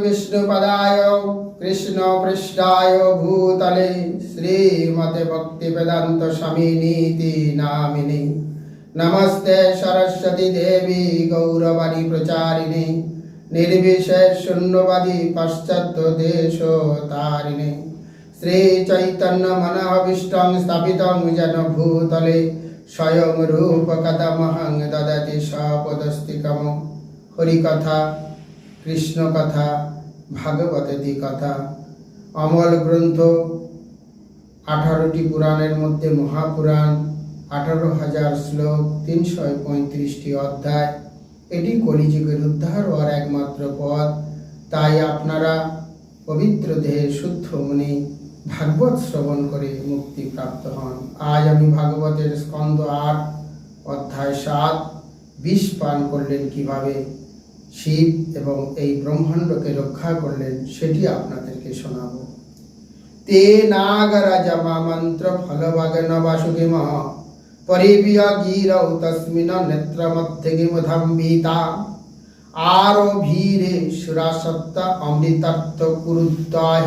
विष्णुपदाय कृष्णपृष्ठाय भूतले श्रीमते भक्तिवेदान्तस्वामिनीति नामिनि नमस्ते सरस्वती देवी गौरवाणी प्रचारिणे निर्विशेषशून्यवादी पाश्चात्यदेशतारिणे श्रीचैतन्यमनःभीष्टं स्थापितं যেন ভূতলে স্বয়ং রূপ কদমহং দদতি সপদস্তিকম হরিকথা কৃষ্ণ কথা ভাগবতী কথা, অমল গ্রন্থ, আঠারোটি পুরাণের মধ্যে মহাপুরাণ, আঠারো হাজার শ্লোক, তিনশো পঁয়ত্রিশটি অধ্যায়। এটি কলিযুগের উদ্ধার হওয়ার একমাত্র পথ। তাই আপনারা পবিত্র দেহে শুদ্ধ মনে ভাগবত শ্রবণ করে মুক্তি প্রাপ্ত হন। আজ আমি ভাগবতের স্কন্দ আট, অধ্যায় সাত, বিষ পান করলেন কীভাবে? শিব এবং এই ব্রহ্মাণ্ডকে রক্ষা করলেন সেটি আপনাদেরকে শোনাবো। তে নাগরাজমা মন্ত্র ফলভগন বাসুকিম। পরিবিয় গিরৌ তস্মিন নেত্র মধ্যে গিমধম্বিতা আরও ভীরে সুরাসত্তা অমৃতার্থ কুরুদ্দয়।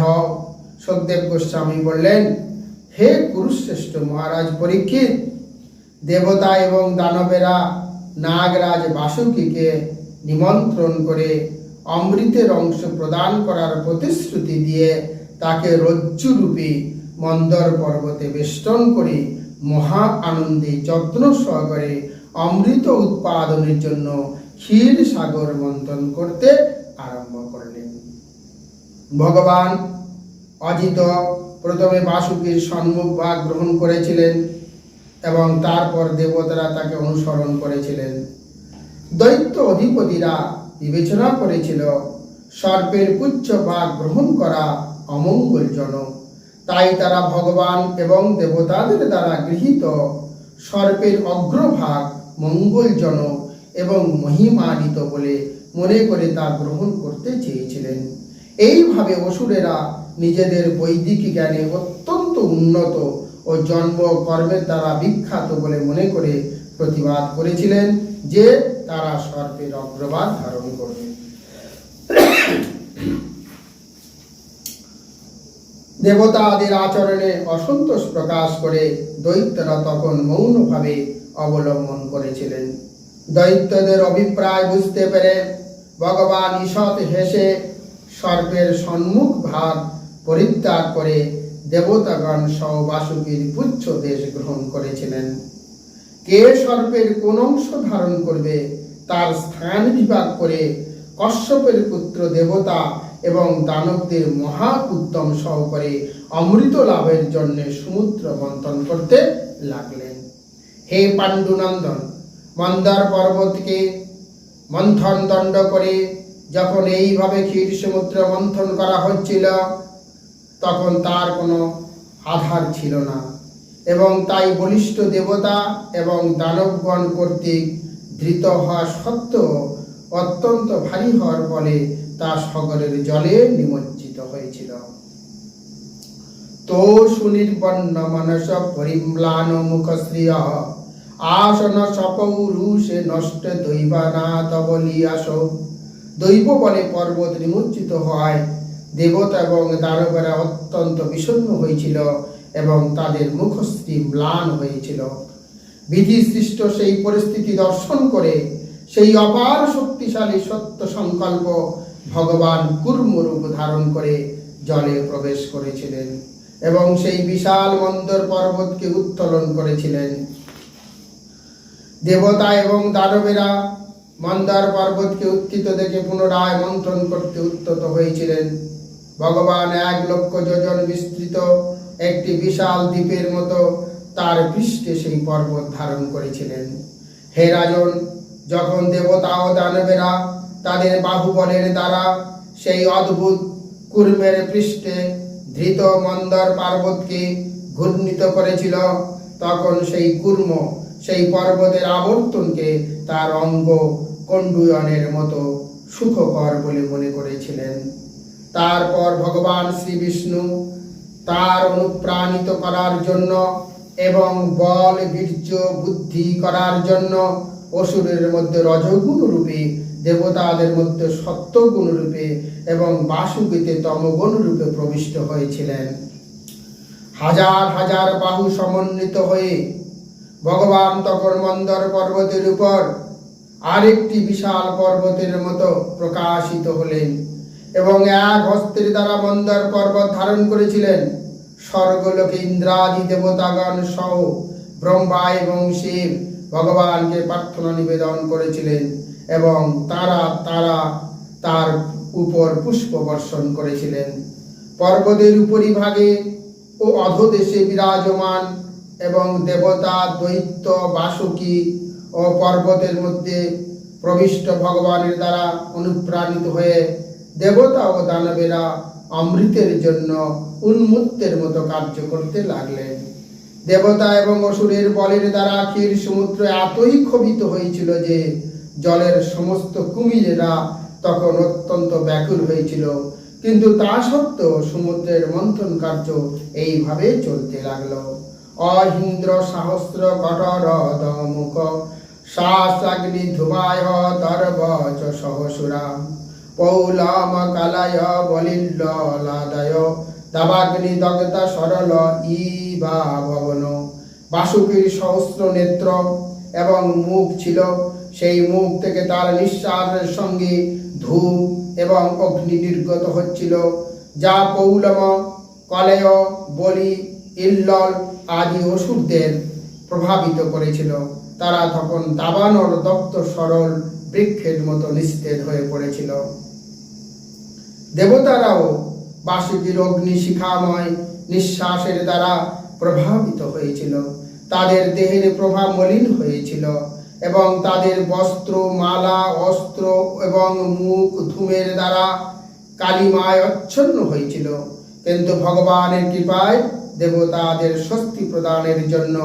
সুখদেব গোস্বামী বললেন, হে কুরুশ্রেষ্ঠ মহারাজ পরীক্ষিত, দেবতা এবং দানবেরা নাগরাজ বাসুকীকে নিমন্ত্রণ করে অমৃতের অংশ প্রদান করার প্রতিশ্রুতি দিয়ে তাকে রজ্জুরূপী মন্দর পর্বতে বেষ্টন করে মহা আনন্দে যত্ন সহকারে অমৃত উৎপাদনের জন্য ক্ষীর সাগর মন্থন করতে আরম্ভ করলেন। ভগবান অজিত প্রথমে বাসুকীর সম্মুখ ভাগ গ্রহণ করেছিলেন এবং তারপর দেবতারা তাকে অনুসরণ করেছিলেন। দৈত্য অধিপতিরা বিবেচনা করেছিল, সর্পের পুচ্ছ ভাগ গ্রহণ করা অমঙ্গলজনক। তাই তারা ভগবান এবং দেবতাদের দ্বারা গৃহীত সর্পের অগ্রভাগ মঙ্গলজনক এবং মহিমানিত বলে মনে করে তা গ্রহণ করতে চেয়েছিলেন। এইভাবে অসুরেরা নিজেদের বৈদিক জ্ঞানে অত্যন্ত উন্নত ও জন্ম কর্মের দ্বারা বিখ্যাত বলে মনে করে প্রতিবাদ করেছিলেন। যে তারা সর্পের অগ্রবাদ ধারণ করবে। দেবতাদের আচরণে অসন্তোষ প্রকাশ করে দৈত্যরা তখন মৌনভাবে অবলম্বন করেছিলেন। দৈত্যদের অভিপ্রায় বুঝতে পেরে ভগবান ঈষৎ হেসে সর্পের সম্মুখ ভাগ পরিত্যাগ করে দেবতাগণ সহ বাসুকীর পুচ্ছ দেশ গ্রহণ করেছিলেন। কে সর্পের কোন অংশ ধারণ করবে, তার স্থান বিভাগ করে কশ্যপের পুত্র দেবতা এবং দানবদের মহা উত্তম সহকারে অমৃত লাভের জন্য সমুদ্র মন্থন করতে লাগলেন। হে পাণ্ডুনন্দন, মন্দার পর্বতকে মন্থন দণ্ড করে যখন এইভাবে ক্ষীর সমুদ্র মন্থন করা হচ্ছিল, তখন তার কোনো আধার ছিল না। এবং তাই বলিষ্ঠ দেবতা এবং দানবগণ কর্তৃক ধৃত হওয়া সত্ত্বেও অত্যন্ত ভারী হওয়ার ফলে তা সাগরের জলে নিমজ্জিত হয়েছিল। তো সুনির্বন্ন মনস পরিম্লান মুখ শ্রিয়, আসন সপৌরুষে নষ্ট দৈবানাথ বলিয়াস দৈব বলে পর্বত নিমজ্জিত হয় দেবতা এবং দানবেরা অত্যন্ত বিষণ্ণ হয়েছিল। এবং তাদের মুখশ্রী ম্লান হয়েছিল। বিধি সৃষ্ট সেই পরিস্থিতি দর্শন করে সেই অপার শক্তিশালী সত্য সংকল্প ভগবান কুর্মরূপ ধারণ করে জলে প্রবেশ করেছিলেন এবং সেই বিশাল মন্দর পর্বতকে উত্তোলন করেছিলেন। দেবতা এবং দানবেরা মন্দার পর্বতকে উত্থিত দেখে পুনরায় মন্থন করতে উত্তত হয়েছিলেন। ভগবান এক লক্ষ যোজন বিস্তৃত একটি বিশাল দ্বীপের মতো তার পৃষ্ঠে সেই পর্বত ধারণ করেছিলেন। হে রাজন, যখন দেবতা ও দানবেরা তাদের বাহুবলের দ্বারা সেই অদ্ভুত কুর্মের পৃষ্ঠে ধৃত মন্দর পার্বতকে ঘূর্ণিত করেছিল, তখন সেই কুর্ম সেই পর্বতের আবর্তনকে তার অঙ্গ কণ্ডুয়নের মতো সুখকর বলে মনে করেছিলেন। তারপর ভগবান শ্রী বিষ্ণু তার অনুপ্রাণিত করার জন্য এবং বল, বীর্য, বুদ্ধি করার জন্য অসুরের মধ্যে রজগুণ রূপে দেবতাদের মধ্যে সত্যগুণ রূপে এবং বাসুকিতে তমগুণ রূপে প্রবিষ্ট হয়েছিলেন। হাজার হাজার বাহু সমন্বিত হয়ে ভগবান তখন মন্দর পর্বতের উপর আরেকটি বিশাল পর্বতের মতো প্রকাশিত হলেন এবং এক হস্তের দ্বারা মন্দর পর্বত ধারণ করেছিলেন। স্বর্গলোকে ইন্দ্রাদি দেবতাগণ সহ ব্রহ্মা এবং শিব ভগবানকে প্রার্থনা নিবেদন করেছিলেন এবং তারা তারা তার উপর পুষ্প বর্ষণ করেছিলেন। পর্বতের উপরিভাগে ও অধদেশে বিরাজমান এবং দেবতা, দৈত্য, বাসুকী ও পর্বতের মধ্যে প্রবিষ্ট ভগবানের দ্বারা অনুপ্রাণিত হয়ে দেবতা ও দানবেরা অমৃতের জন্য উন্মুক্তের মতো কার্য করতে লাগলেন। দেবতা এবং অসুরের বলের দ্বারা ক্ষীর সমুদ্র এতই ক্ষোভিত হয়েছিল যে জলের সমস্ত কুমিরেরা তখন অত্যন্ত ব্যাকুল হয়েছিল। কিন্তু তা সত্ত্বেও সমুদ্রের মন্থন কার্য এইভাবে চলতে লাগল। অহিন্দ্র সহস্র কঠোর দমুখ শাসাগ্নি ধুমায় তর্বচ সহসুরা। পৌলম কালায় বলিল্ল লাদায় দাবাগ্নি দগ্ধ সরল ইবা ভবন। বাসুকীর সহস্র নেত্র এবং মুখ ছিল। সেই মুখ থেকে তার নিঃশ্বাসের সঙ্গে ধূম এবং অগ্নি নির্গত হচ্ছিল। যা পৌলম কলেয়, বলি, ইল্লল আদি অসুরদের প্রভাবিত করেছিল। তারা তখন দাবানর দপ্ত সরল বৃক্ষের মতো নিস্তেজ হয়ে পড়েছিল। দেবতারাও বাসুকীর অগ্নি শিখাময় নিঃশ্বাসের দ্বারা প্রভাবিত হয়েছিল। তাদের দেহের প্রভাব মলিন হয়েছিল এবং তাদের বস্ত্র, মালা, অস্ত্র এবং মুখ ধূমের দ্বারা কালিমায় অচ্ছন্ন হয়েছিল। কিন্তু ভগবানের কৃপায় দেবতাদের স্বস্তি প্রদানের জন্য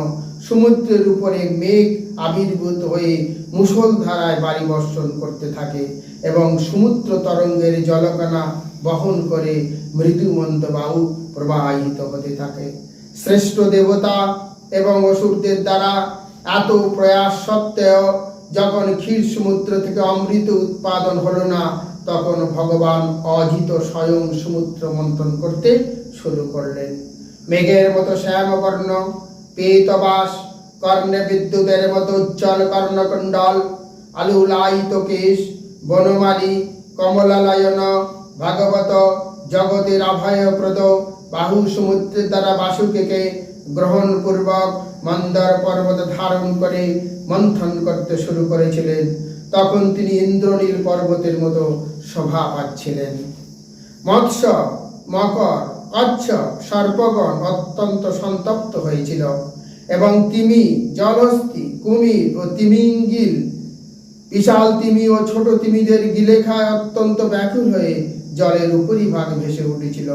সমুদ্রের উপরে মেঘ আবির্ভূত হয়ে মুষলধারায় বাড়ি বর্ষণ করতে থাকে। এবং সমুদ্র তরঙ্গের জলকণা বহন করে মৃদুমন্ত বায়ু প্রবাহিত হতে থাকে। শ্রেষ্ঠ দেবতা এবং অসুরদের দ্বারা এত প্রয়াস সত্ত্বেও যখন ক্ষীর সমুদ্র থেকে অমৃত উৎপাদন হলো না, তখন ভগবান অজিত স্বয়ং সমুদ্র মন্থন করতে শুরু করলেন। মেঘের মতো শ্যামবর্ণ পেতবাস কর্ণে বিদ্যুতের মতো উজ্জ্বল কর্ণকুণ্ডল, আলুলায়িত কেশ বনমালী, কমলালায়ন, ভাগবত জগতের অভয়প্রদ বাহু সমুদ্রের দ্বারা বাসুকে গ্রহণ পূর্বক মন্দর পর্বত ধারণ করে মন্থন করতে শুরু করেছিলেন। তখন তিনি ইন্দ্রনীল পর্বতের মতো শোভা পাচ্ছিলেন। মৎস্য, মকর কচ্ছপ সর্পগণ অত্যন্ত সন্তপ্ত হয়েছিল এবং তিমি জলস্থি কুমির ও তিমিঙ্গিল বিশাল তিমি ও ছোট তিমিদের গিলে খায় অত্যন্ত ব্যাকুল হয়ে জলের উপরই ভাগ ভেসে উঠেছিল।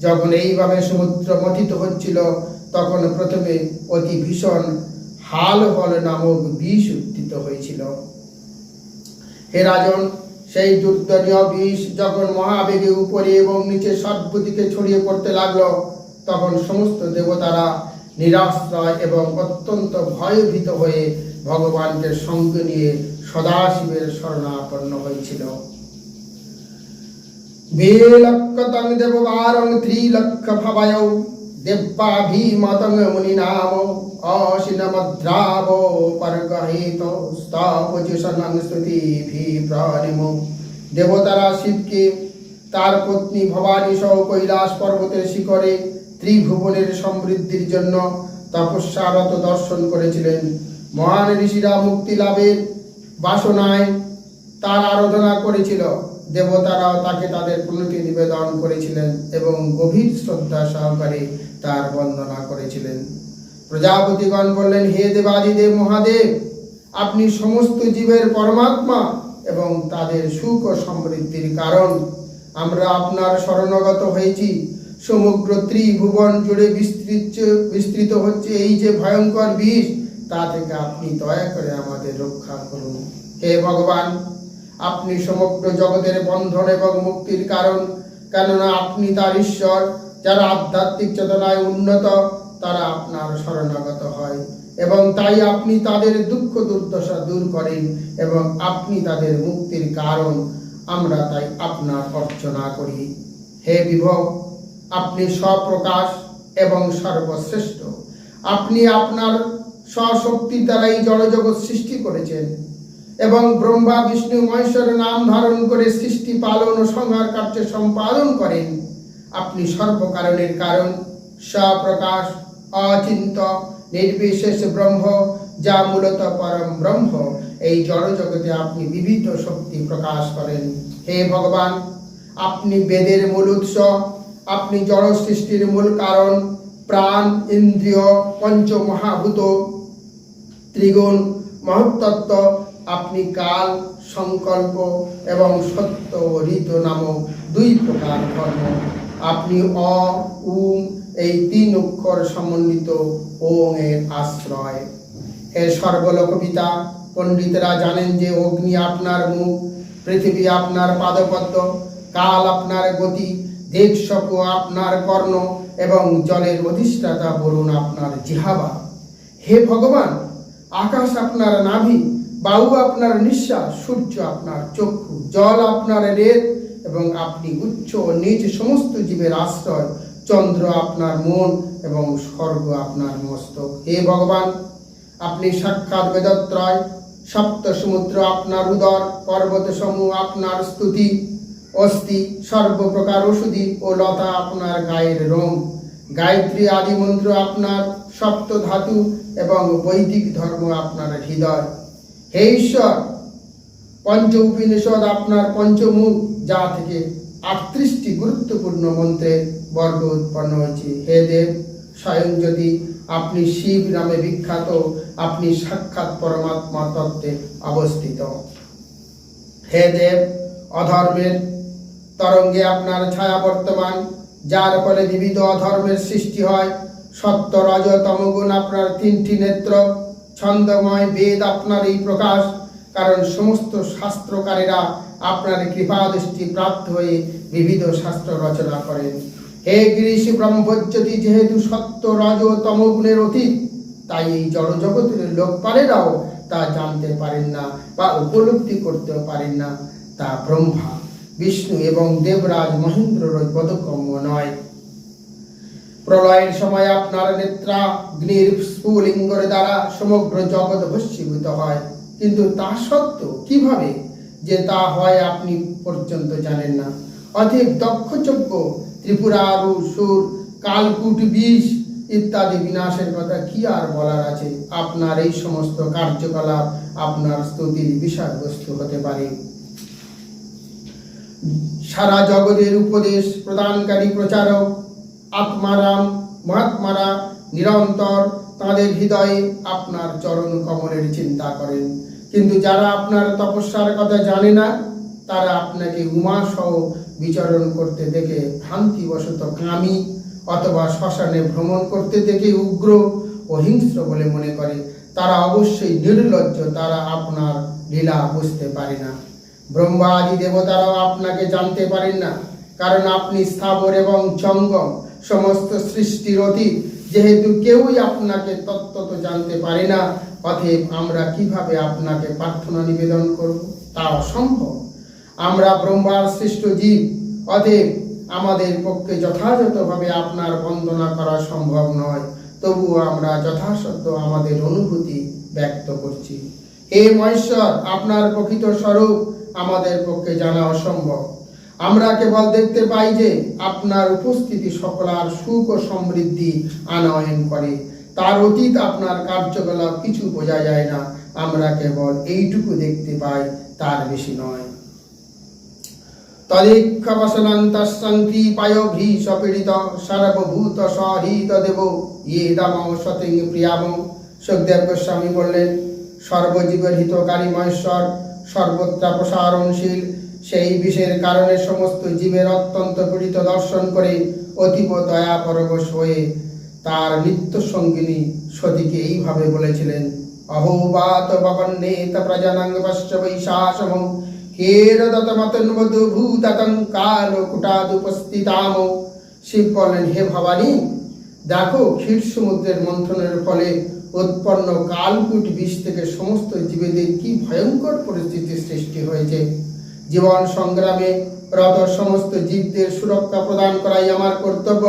যখন এইভাবে সমুদ্র মথিত হচ্ছিল, তখন প্রথমে অতি ভীষণ হাল হল নামক বিষ উত্থিত হয়েছিল। হে রাজন, সেই দুর্দনীয় বিষ যখন মহাবেগে উপরে এবং নিচে সর্বদিকে ছড়িয়ে পড়তে লাগল, তখন সমস্ত দেবতারা নিরাশ্রয় এবং অত্যন্ত ভয়ভীত হয়ে ভগবানকে সঙ্গে নিয়ে সদাশিবের শরণাপন্ন হয়েছিল। দেববারং ত্রিলক্ষ ভবয়ৌ মুনিনাম অশিনমদ্রাব পরগহিত দেবতারা শিবকে, তার পত্নী ভবানী সহ কৈলাস পর্বতের শিখরে ত্রিভুবনের সমৃদ্ধির জন্য তপস্যারত দর্শন করেছিলেন। মহান ঋষিরা মুক্তি লাভের বাসনায় তার আরাধনা করেছিল। দেবতারাও তাকে তাদের প্রণতি নিবেদন করেছিলেন এবং গভীর শ্রদ্ধা সহকারে তার বন্দনা করেছিলেন। প্রজাপতিগণ বললেন, হে দেবাদিদেব মহাদেব, আপনি সমস্ত জীবের পরমাত্মা এবং তাদের সুখ ও সমৃদ্ধির কারণ। আমরা আপনার শরণাগত হয়েছি। সমগ্র ত্রিভুবন জুড়ে বিস্তৃত বিস্তৃত হচ্ছে এই যে ভয়ঙ্কর বিষ তা থেকে আপনি দয়া করে আমাদের রক্ষা করুন। হে ভগবান, আপনি সমগ্র জগতের বন্ধন এবং মুক্তির কারণ, কেননা আপনি তার ঈশ্বর, যারা আধ্যাত্মিক চেতনায় উন্নত, তারা আপনার শরণাগত হয় এবং তাই আপনি তাদের দুঃখ দুর্দশা দূর করেন এবং আপনি তাদের মুক্তির কারণ, আমরা তাই আপনার অর্চনা করি। হে বিভব, আপনি স্বপ্রকাশ এবং সর্বশ্রেষ্ঠ। আপনি আপনার স্বশক্তির দ্বারাই জড়জগৎ সৃষ্টি করেছেন এবং ব্রহ্মা, বিষ্ণু, মহেশ্বর নাম ধারণ করে সৃষ্টি, পালন ও সংহার কার্য সম্পাদন করেন। আপনি সর্বকারণের কারণ। স্বপ্রকাশ, অচিন্ত, নির্বিশেষ ব্রহ্ম, যা মূলত পরম ব্রহ্ম। এই জড়জগতে আপনি বিবিধ শক্তি প্রকাশ করেন। হে ভগবান, আপনি বেদের মূল উৎস। আপনি জড় সৃষ্টির মূল কারণ। প্রাণ, ইন্দ্রিয়, পঞ্চমহাভূত। ত্রিগুণ মহত্তত্ত্ব, আপনি কাল, সংকল্প এবং সত্য ঋত নামক দুই প্রকার কর্ম। আপনি অ, উম এই তিন অক্ষর সমন্বিত ওং এর আশ্রয়। এর সর্বলোক পিতা পণ্ডিতরা জানেন যে অগ্নি আপনার মুখ, পৃথিবী আপনার পাদপদ্ম, কাল আপনার গতি দেবসপ আপনার কর্ণ এবং জলের অধিষ্ঠাতা বলুন আপনার জিহাবা। হে ভগবান আকাশ আপনার নাভি বায়ু আপনার নিঃশ্বাস, সূর্য আপনার চক্ষু, জল আপনার রেত, এবং আপনি উচ্চ ও নিচ সমস্ত জীবের আশ্রয়, চন্দ্র আপনার মন এবং স্বর্গ আপনার মস্তক। হে ভগবান, আপনি সাক্ষাৎ বেদত্রয়, সপ্ত সমুদ্র আপনার উদর পর্বত সমূহ আপনার স্তুতি, অস্থি, সর্বপ্রকার ওষুধি ও লতা আপনার গায়ের রোম গায়ত্রী আদি মন্ত্র আপনার সপ্ত ধাতু এবং বৈদিক ধর্ম আপনার হৃদয়। হে ঈশ্বর পঞ্চ উপনিষদ আপনার পঞ্চমুখ যা থেকে আটত্রিশটি গুরুত্বপূর্ণ মন্ত্রের বর্গ উৎপন্ন হয়েছে। হে দেব, স্বয়ং যদি আপনি শিব নামে বিখ্যাত, আপনি সাক্ষাৎ পরমাত্মা তত্ত্বে অবস্থিত। হে দেব, অধর্মের তরঙ্গে আপনার ছায়া বর্তমান, যার ফলে বিবিধ অধর্মের সৃষ্টি হয়। সত্য রজ তমগুণ আপনার তিনটি নেত্র। ছন্দময় বেদ আপনার এই প্রকাশ, কারণ সমস্ত শাস্ত্রকারীরা আপনার কৃপা দৃষ্টি প্রাপ্ত হয়ে বিবিধ শাস্ত্র রচনা করেন। হে গিরিশ ব্রহ্মজ্যোতি, যেহেতু সত্য রজ তমগুণের অতীত, তাই এই জড়জগতের লোকপালেরাও তা জানতে পারেন না বা উপলব্ধি করতেও পারেন না। তা ব্রহ্মা, বিষ্ণু এবং দেবরাজ মহেন্দ্রর বোধগম্য নয়। প্রলয়ের সময় আপনার নেত্রাগ্নির স্ফুলিঙ্গর দ্বারা সমগ্র জগৎ ভস্মীভূত হয়। কিন্তু তা সত্ত্বেও কীভাবে যে তা হয় আপনি পর্যন্ত জানেন না। অধিক দক্ষযজ্ঞ ত্রিপুরারু সুর, কালকুট, বিষ ইত্যাদি বিনাশের কথা কি আর বলার আছে? আপনার এই সমস্ত কার্যকলাপ আপনার স্তুতির বিষয়বস্তু হতে পারে। সারা জগতের উপদেশ প্রদানকারী প্রচারক আত্মারাম, মহাত্মারা নিরন্তর তাদের হৃদয়ে আপনার চরণ কমলের চিন্তা করেন। কিন্তু যারা আপনার তপস্যার কথা জানে না, তারা আপনাকে উমা সহ বিচরণ করতে দেখে ভ্রান্তিবশত কামি অথবা শ্মশানে ভ্রমণ করতে দেখে উগ্র ও হিংস্র বলে মনে করে। তারা অবশ্যই নির্লজ্জ, তারা আপনার লীলা বুঝতে পারে না। ব্রহ্মা আদি দেবতারাও আপনাকে জানতে পারেন না, কারণ আপনি স্থাবর এবং জঙ্গম সমস্ত সৃষ্টির অতীত। যেহেতু কেউই আপনাকে তত্ত্বত জানতে পারে না, অতএব আমরা কীভাবে আপনাকে প্রার্থনা নিবেদন করব? তা অসম্ভব। আমরা ব্রহ্মার সৃষ্ট জীব, অতএব আমাদের পক্ষে যথাযথভাবে আপনার বন্দনা করা সম্ভব নয়। তবুও আমরা যথাসত্য আমাদের অনুভূতি ব্যক্ত করছি। হে মহেশ্বর, আপনার প্রকৃত স্বরূপ আমাদের পক্ষে জানা অসম্ভব। আমরা কেবল দেখতে পাই যে আপনার উপস্থিতি সকলার সুখ ও সমৃদ্ধি আনয়ন করে। তার অতীত আপনার কার্যকলাপ কিছু বোঝা যায় না। আমরা কেবল এইটুকু দেখতে পাই, তার বেশি নয়। ইয়ে সর্বজীবের হিতকারী মহেশ্বর, সর্বত্র প্রসারণশীল সেই বিষের কারণে সমস্ত জীবের অত্যন্ত পীড়িত দর্শন করে অতীব দয়া পরবশ হয়ে তার নিত্য সঙ্গিনী সতীকে এইভাবে বলেছিলেন অহোবাত ভবন্নেত প্রজনঙ্গ পশ্চ বৈশাসম হেরদত মতন্বধু ভূততং কাল কুটাদুপস্থিতাম। শিব বললেন, হে ভবানী, দেখো ক্ষীর সমুদ্রের মন্থনের ফলে উৎপন্ন কালকুট বিষ থেকে সমস্ত জীবেদের কি ভয়ঙ্কর পরিস্থিতির সৃষ্টি হয়েছে। জীবন সংগ্রামে রত সমস্ত জীবদের সুরক্ষা প্রদান করাই আমার কর্তব্য।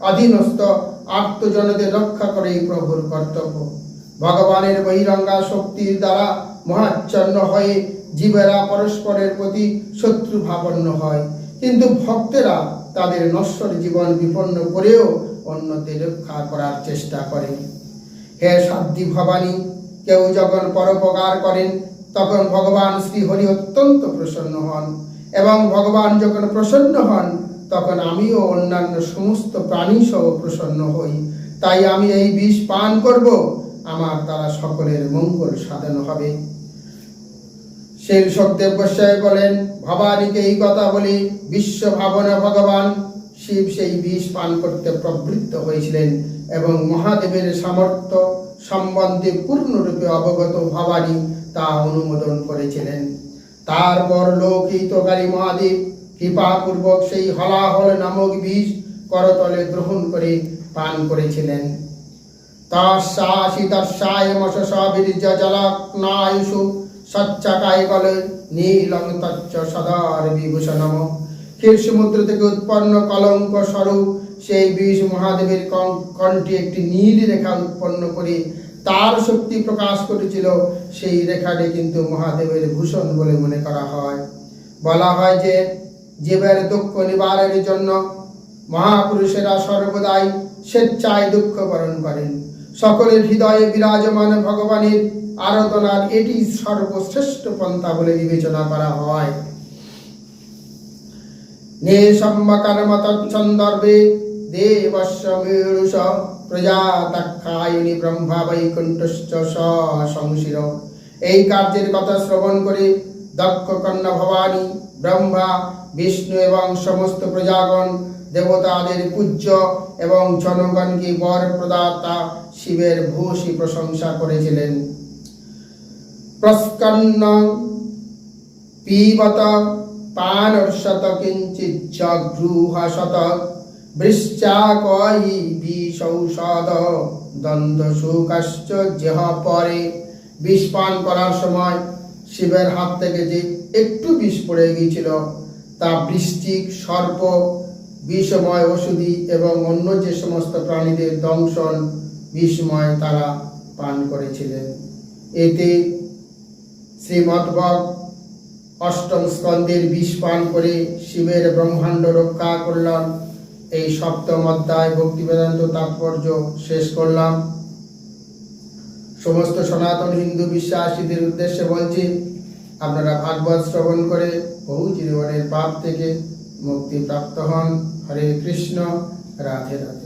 অধীনস্থ আত্মজনদের রক্ষা করাই প্রভুর কর্তব্য। ভগবানের বহিরঙ্গা শক্তির দ্বারা মহাচ্ছন্ন হয়ে জীবেরা পরস্পরের প্রতি শত্রু ভাবন্য হয়। কিন্তু ভক্তেরা তাদের নশ্বর জীবন বিপন্ন করেও অন্যদের রক্ষা করার চেষ্টা করে। হে সাধ্যি ভবানী, কেউ যখন পরোপকার করেন তখন ভগবান শ্রীহরি অত্যন্ত প্রসন্ন হন এবং ভগবান যখন প্রসন্ন হন, তখন আমিও অন্যান্য সমস্ত প্রাণী সহ প্রসন্ন হই। তাই আমি এই বিষ পান করব। আমার দ্বারা সকলের মঙ্গল সাধন হবে। সেই সুখদেব গোস্বাই বলেন, ভবানীকে এই কথা বলে বিশ্ব ভাবনা ভগবান শিব সেই বিষ পান করতে প্রবৃত্ত হয়েছিলেন এবং মহাদেবের সামর্থ্য সম্বন্ধে পূর্ণরূপে অবগত ভবানী তা অনুমোদন করেছিলেন। তারপর লোকহিতকারী মহাদেব কৃপাপূর্বক সেই হলাহল নামক বীজ করতলে গ্রহণ করে পান করেছিলেন। কলে থেকে উৎপন্ন কলঙ্ক স্বরূপ সেই বিষ মহাদেবের কণ্ঠে একটি নীল রেখা উৎপন্ন করে তার শক্তি প্রকাশ করেছিল সেই রেখাটি কিন্তু মহাদেবের ভূষণ বলে মনে করা হয়। বলা হয় যে, জীবের দুঃখ নিবারণের জন্য মহাপুরুষেরা সর্বদাই স্বেচ্ছায় দুঃখ বরণ করেন। সকলের হৃদয়ে বিরাজমান ভগবানের আরাধনার এটি সর্বশ্রেষ্ঠ পন্থা বলে বিবেচনা করা হয়। নিসম্মকর্ম তৎসন্দর্ভে দেবস্য মেরুষ প্রজাতক্ষায়নি ব্রহ্মা বৈকুণ্ঠশ্চ সংশির এই কার্যের কথা শ্রবণ করে দক্ষ কন্যা ভবানী, ব্রহ্মা, বিষ্ণু এবং সমস্ত প্রজাগণ, দেবতাদের পূজ্য এবং জনগণকে বর প্রদাতা শিবের ভূষী প্রশংসা করেছিলেন। প্রস্কন্ন পিবত পানর্ষত কিঞ্চিত জগৃহশত বৃশ্চাকয়ি বিষৌষদ দ্বন্দ্ব সুকাশ্চ যেহ পরে। বিষ পান করার সময় শিবের হাত থেকে যে একটু বিষ পড়ে গিয়েছিল, তা বৃষ্টিক, সর্প, বিষময় ওষুধি এবং অন্য যে সমস্ত প্রাণীদের দংশন বিষময় তারা পান করেছিলেন। এতে শ্রীমদ্ভগ অষ্টম স্কন্দের বিষ পান করে শিবের ব্রহ্মাণ্ড রক্ষা করলাম এই সপ্তম অধ্যায় ভক্তি বেদান্ত তাৎপর্য শেষ করলাম। সমস্ত সনাতন হিন্দু বিশ্বাসীদের উদ্দেশ্যে বলছি, আপনারা ভাগবত শ্রবণ করে বহু জীবনের পাপ থেকে মুক্তি প্রাপ্ত হন। হরে কৃষ্ণ, রাধে রাধে।